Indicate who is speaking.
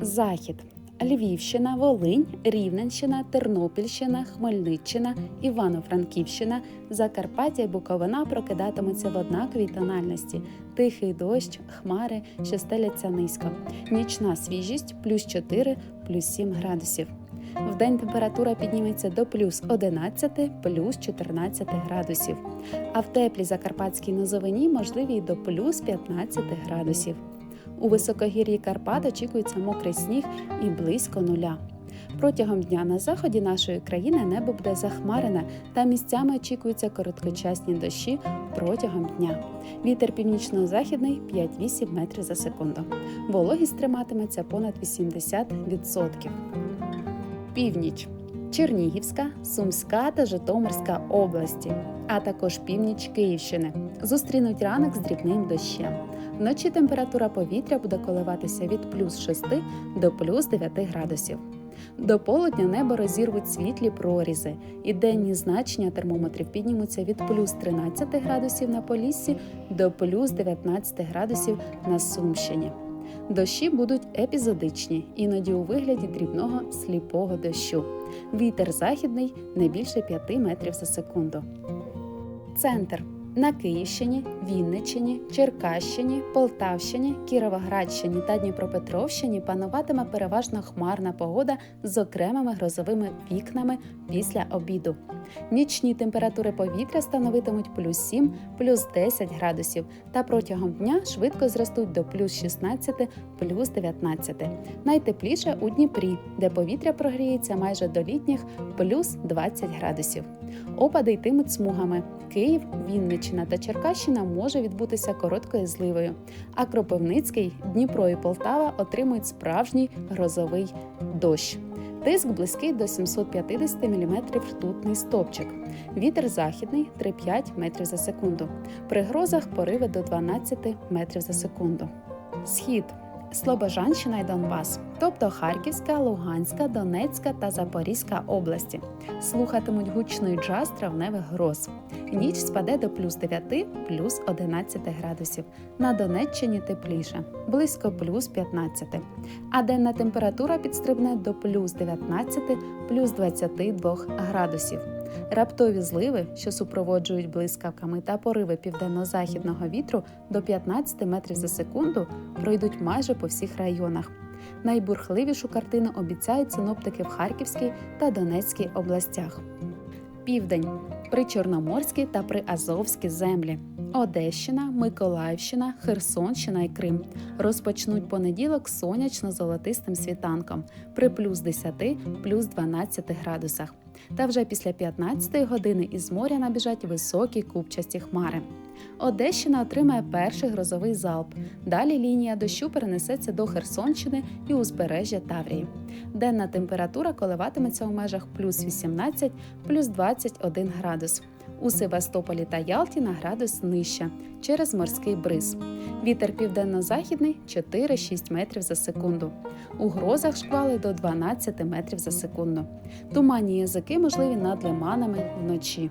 Speaker 1: Захід. Львівщина, Волинь, Рівненщина, Тернопільщина, Хмельниччина, Івано-Франківщина, Закарпаття і Буковина прокидатимуться в однаковій тональності. Тихий дощ, хмари, що стеляться низько. Нічна свіжість плюс 4, плюс 7 градусів. Вдень температура підніметься до плюс 11, плюс 14 градусів. А в теплій закарпатській низовині можливі й до плюс 15 градусів. У високогір'ї Карпат очікується мокрий сніг і близько нуля. Протягом дня на заході нашої країни небо буде захмарене та місцями очікуються короткочасні дощі протягом дня. Вітер північно-західний 5-8 метрів за секунду. Вологість триматиметься понад 80%. Північ. Чернігівська, Сумська та Житомирська області, а також північ Київщини. Зустрінуть ранок з дрібним дощем. Вночі температура повітря буде коливатися від плюс 6 до плюс 9 градусів. До полудня небо розірвуть світлі прорізи, і денні значення термометрів піднімуться від плюс 13 градусів на Поліссі до плюс 19 градусів на Сумщині. Дощі будуть епізодичні, іноді у вигляді дрібного сліпого дощу. Вітер західний не більше 5 метрів за секунду. Центр на Київщині, Вінниччині, Черкащині, Полтавщині, Кіровоградщині та Дніпропетровщині пануватиме переважно хмарна погода з окремими грозовими вікнами після обіду. Нічні температури повітря становитимуть плюс 7, плюс 10 градусів, та протягом дня швидко зростуть до плюс 16, плюс 19. Найтепліше у Дніпрі, де повітря прогріється майже до літніх плюс 20 градусів. Опади йтимуть смугами. Київ, Вінниччина та Черкащина може відбутися короткою зливою. А Кропивницький, Дніпро і Полтава отримують справжній грозовий дощ. Тиск близький до 750 мм ртутний стопчик. Вітер західний 3-5 метрів за секунду. При грозах пориви до 12 метрів за секунду. Схід Слобожанщина і Донбас, тобто Харківська, Луганська, Донецька та Запорізька області. Слухатимуть гучний джаз травневих гроз. Ніч спаде до плюс 9, плюс 11 градусів. На Донеччині тепліше, близько плюс 15. А денна температура підстрибне до плюс 19, плюс 22 градусів. Раптові зливи, що супроводжують блискавками та пориви південно-західного вітру до 15 метрів за секунду, пройдуть майже по всіх районах. Найбурхливішу картину обіцяють синоптики в Харківській та Донецькій областях. Південь причорноморські та приазовські землі. Одещина, Миколаївщина, Херсонщина і Крим розпочнуть понеділок сонячно-золотистим світанком при плюс 10, плюс 12 градусах. Та вже після 15 години із моря набіжать високі купчасті хмари. Одещина отримає перший грозовий залп. Далі лінія дощу перенесеться до Херсонщини і узбережжя Таврії. Денна температура коливатиметься у межах плюс 18, плюс 21 градус. У Севастополі та Ялті на градус нижче через морський бриз. Вітер південно-західний 4-6 метрів за секунду. У грозах шквали до 12 метрів за секунду. Туманні язики можливі над лиманами вночі.